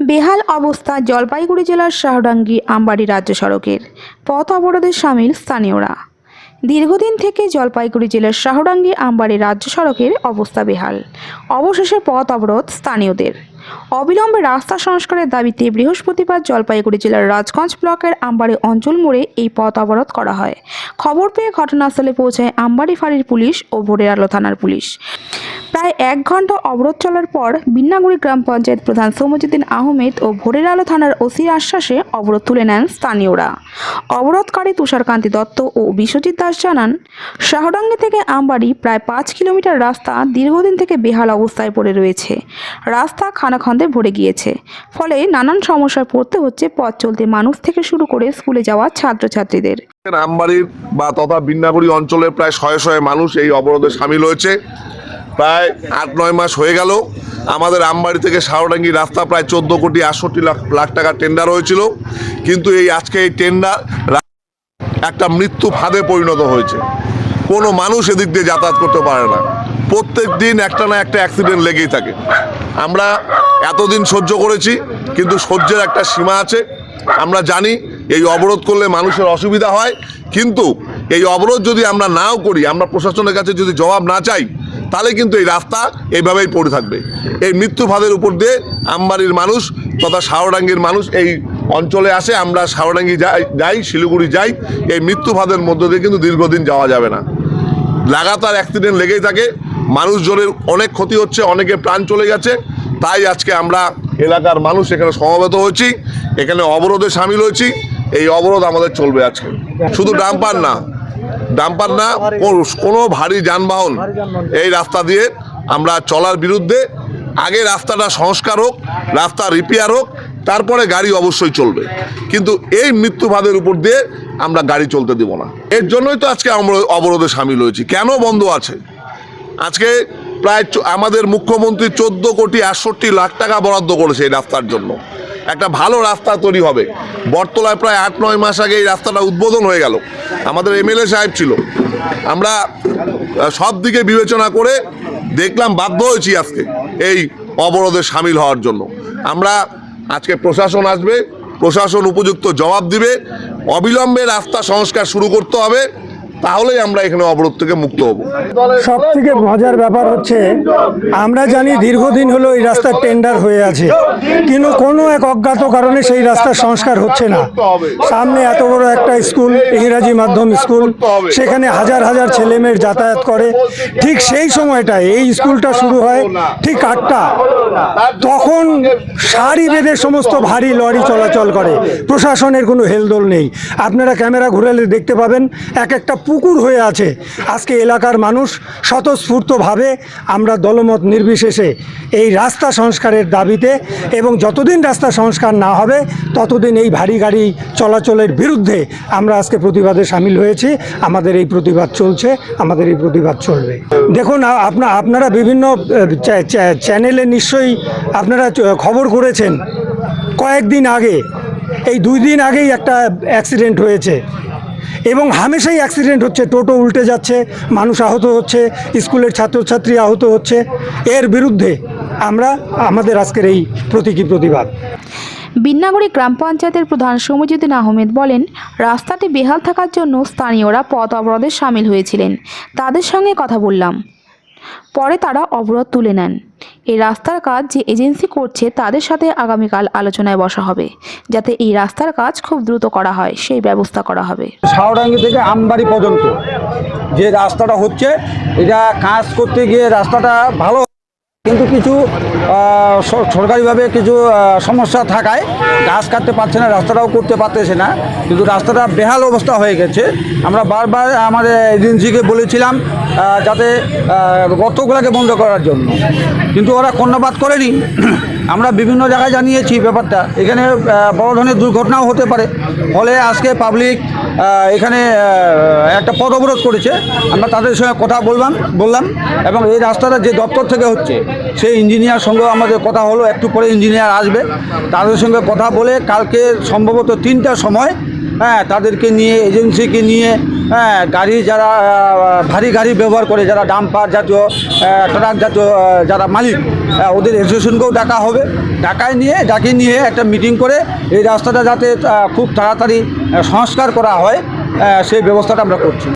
বেহাল অবস্থা জলপাইগুড়ি জেলার শাহডাঙ্গি আমবাড়ি রাজ্য সড়কের পথ অবরোধে সামিল স্থানীয়রা। দীর্ঘদিন থেকে জলপাইগুড়ি জেলার শাহডাঙ্গি আমবাড়ি রাজ্য সড়কের অবস্থা বেহাল। অবশেষে পথ অবরোধ স্থানীয়দের। অবিলম্বে রাস্তা সংস্কারের দাবিতে বৃহস্পতিবার জলপাইগুড়ি জেলার রাজগঞ্জ ব্লকের আমবাড়ি অঞ্চল মোড়ে এই পথ অবরোধ করা হয়। খবর পেয়ে ঘটনাস্থলে পৌঁছায় আমবাড়ি ফাঁড়ির পুলিশ ও ভোরের আলো থানার পুলিশ। প্রায় এক ঘণ্টা অবরোধ চলার পর বিন্নাগুড়ি গ্রাম পঞ্চায়েত প্রধান সৌমজুদ্দিন আহমেদ ও ভোরের আলো থানার ওসির আশ্বাসে অবরোধ তুলে নেন স্থানীয়রা। অবরোধকারী তুষারকান্তি দত্ত ও বিশ্বজিৎ দাস জানান, শাহডাঙ্গি থেকে আমবাড়ি প্রায় পাঁচ কিলোমিটার রাস্তা দীর্ঘদিন থেকে বেহাল অবস্থায় পড়ে রয়েছে। রাস্তা খানাখন্দে ভরে গিয়েছে। ফলে নানান সমস্যায় পড়তে হচ্ছে, পথ চলতে মানুষ থেকে শুরু করে স্কুলে যাওয়া ছাত্রছাত্রীদের। আমবাড়ির বা তথা বিন্নাগুড়ি অঞ্চলের প্রায় শয়ে শয়ে মানুষ এই অবরোধে সামিল হয়েছে। প্রায় আট, নয় মাস হয়ে গেল। আমাদের আমবাড়ি থেকে সারডাঙ্গি রাস্তা প্রায় চোদ্দ কোটি আটষট্টি লাখ লাখ টাকা টেন্ডার হয়েছিল। কিন্তু এই আজকে এই টেন্ডার একটা মৃত্যু ফাঁদে পরিণত হয়েছে। কোনো মানুষ এদিক দিয়ে যাতায়াত করতে পারে না। প্রত্যেক দিন একটা না একটা অ্যাক্সিডেন্ট লেগেই থাকে। আমরা এতদিন সহ্য করেছি, কিন্তু সহ্যের একটা সীমা আছে। আমরা জানি এই অবরোধ করলে মানুষের অসুবিধা হয়, কিন্তু এই অবরোধ যদি আমরা নাও করি, আমরা প্রশাসনের কাছে যদি জবাব না চাই, তাহলে কিন্তু এই রাস্তা এইভাবেই পড়ে থাকবে। এই মৃত্যু ফাঁদের উপর দিয়ে আমবাড়ির মানুষ তথা সাওডাঙ্গির মানুষ এই অঞ্চলে আসে, আমরা সাওডাঙ্গি যাই যাই, শিলিগুড়ি যাই, এই মৃত্যু ফাঁদের মধ্য দিয়ে কিন্তু দীর্ঘদিন যাওয়া যাবে না। লাগাতার অ্যাক্সিডেন্ট লেগেই থাকে মানুষজনের অনেক ক্ষতি হচ্ছে অনেকে প্রাণ চলে গেছে। তাই আজকে আমরা এলাকার মানুষ এখানে সমবেত হয়েছি, এখানে অবরোধে সামিল হয়েছি। এই অবরোধ আমাদের চলবে আজকে। শুধু ডাম্পার না ডাম্পার না, কোনো ভারী যানবাহন এই রাস্তা দিয়ে আমরা চলার বিরুদ্ধে আগে রাস্তাটা সংস্কার হোক, রাস্তা রিপেয়ার হোক, তারপরে গাড়ি অবশ্যই চলবে। কিন্তু এই মৃত্যুভাদের উপর দিয়ে আমরা গাড়ি চলতে দিব না। এর জন্যই তো আজকে আমরা অবরোধে সামিল হয়েছি। কেন বন্ধ আছে? আজকে প্রায় আমাদের মুখ্যমন্ত্রী চোদ্দ কোটি আটষট্টি লাখ টাকা বরাদ্দ করেছে এই রাস্তার জন্য। একটা ভালো রাস্তা তৈরি হবে। বটতলায় প্রায় আট, নয় মাস আগে এই রাস্তাটা উদ্বোধন হয়ে গেল। আমাদের এমএলএ সাহেব ছিল। আমরা সব দিকে বিবেচনা করে দেখলাম বাধ্য হয়েছি আজকে এই অবরোধে সামিল হওয়ার জন্য। আমরা আজকে প্রশাসন আসবে, প্রশাসন উপযুক্ত জবাব দিবে। অবিলম্বে রাস্তা সংস্কার শুরু করতে হবে। তাহলেই আমরা এখানে অবরোধ থেকে মুক্ত হব। সব থেকে মজার ব্যাপার হচ্ছে, আমরা জানি দীর্ঘদিন হলো এই রাস্তার টেন্ডার হয়ে আছে। কিন্তু কোনো এক অজ্ঞাত কারণে সেই রাস্তার সংস্কার হচ্ছে না। সামনে এত বড় একটা স্কুল, ইংরাজি মাধ্যম স্কুল, সেখানে হাজার হাজার ছেলেমেয়ের যাতায়াত করে। ঠিক সেই সময়টায় এই স্কুলটা শুরু হয় ঠিক আটটা। তখন সারি বেঁধে সমস্ত ভারী লরি চলাচল করে। প্রশাসনের কোনো হেলদোল নেই। আপনারা ক্যামেরা ঘুরালে দেখতে পাবেন, এক একটা পুকুর হয়ে আছে। আজকে এলাকার মানুষ স্বতঃস্ফূর্তভাবে আমরা দলমত নির্বিশেষে এই রাস্তা সংস্কারের দাবিতে এবং যতদিন রাস্তা সংস্কার না হবে, ততদিন এই ভারী গাড়ি চলাচলের বিরুদ্ধে আমরা আজকে প্রতিবাদে সামিল হয়েছি। আমাদের এই প্রতিবাদ চলছে, আমাদের এই প্রতিবাদ চলবে। দেখুন আপনার আপনারা বিভিন্ন চ্যানেলে নিশ্চয়ই আপনারা খবর করেছেন। কয়েকদিন আগে, এই দুই দিন আগেই একটা অ্যাক্সিডেন্ট হয়েছে। এবং হামেশাই অ্যাক্সিডেন্ট হচ্ছে, টোটো উল্টে যাচ্ছে, মানুষ আহত হচ্ছে, স্কুলের ছাত্রছাত্রী আহত হচ্ছে। এর বিরুদ্ধে আমরা, আমাদের আজকের এই প্রতীকী প্রতিবাদ। বিন্নাগুড়ি গ্রাম পঞ্চায়েতের প্রধান সমুজুদ্দিন আহমেদ বলেন, রাস্তাটি বেহাল থাকার জন্য স্থানীয়রা পথ অবরোধে সামিল হয়েছিলেন। তাদের সঙ্গে কথা বললাম। পরে তারা অবরোধ তুলে নেন। এই রাস্তার কাজ যে এজেন্সি করছে তাদের সাথে আগামীকাল আলোচনায় বসা হবে, যাতে এই রাস্তার কাজ খুব দ্রুত করা হয়, সেই ব্যবস্থা করা হবে। শাহরাঙ্গি থেকে আমবাড়ি পর্যন্ত যে রাস্তাটা হচ্ছে, এটা কাজ করতে গিয়ে রাস্তাটা ভালো কিন্তু কিছু সরকারিভাবে কিছু সমস্যা থাকায় গাছ কাটতে পারছে না, রাস্তাটাও করতে পারতেছে না। কিন্তু রাস্তাটা বেহাল অবস্থা হয়ে গেছে। আমরা বারবার আমাদের এজেন্সিকে বলেছিলাম যাতে গর্তগুলোকে বন্ধ করার জন্য। কিন্তু ওরা কর্ণপাত করেনি। আমরা বিভিন্ন জায়গায় জানিয়েছি ব্যাপারটা। এখানে বড় ধরনের দুর্ঘটনাও হতে পারে। ফলে আজকে পাবলিক এখানে একটা পথ অবরোধ করেছে। আমরা তাদের সঙ্গে কথা বললাম বললাম এবং এই রাস্তাটা যে দপ্তর থেকে হচ্ছে, সেই ইঞ্জিনিয়ার সঙ্গে আমাদের কথা হলো, একটু পরে ইঞ্জিনিয়ার আসবে। তাদের সঙ্গে কথা বলে কালকে সম্ভবত তিনটার সময় হ্যাঁ তাদেরকে নিয়ে, এজেন্সিকে নিয়ে হ্যাঁ গাড়ি যারা ভারী গাড়ি ব্যবহার করে, যারা ডাম্পার জাতীয় ট্রাক জাতীয় যারা মালিক ওদের অ্যাসোসিয়েশনকেও ডাকা হবে। ডাকায় নিয়ে, ডাকে নিয়ে একটা মিটিং করে এই রাস্তাটা যাতে খুব তাড়াতাড়ি সংস্কার করা হয় সেই ব্যবস্থাটা আমরা করছি।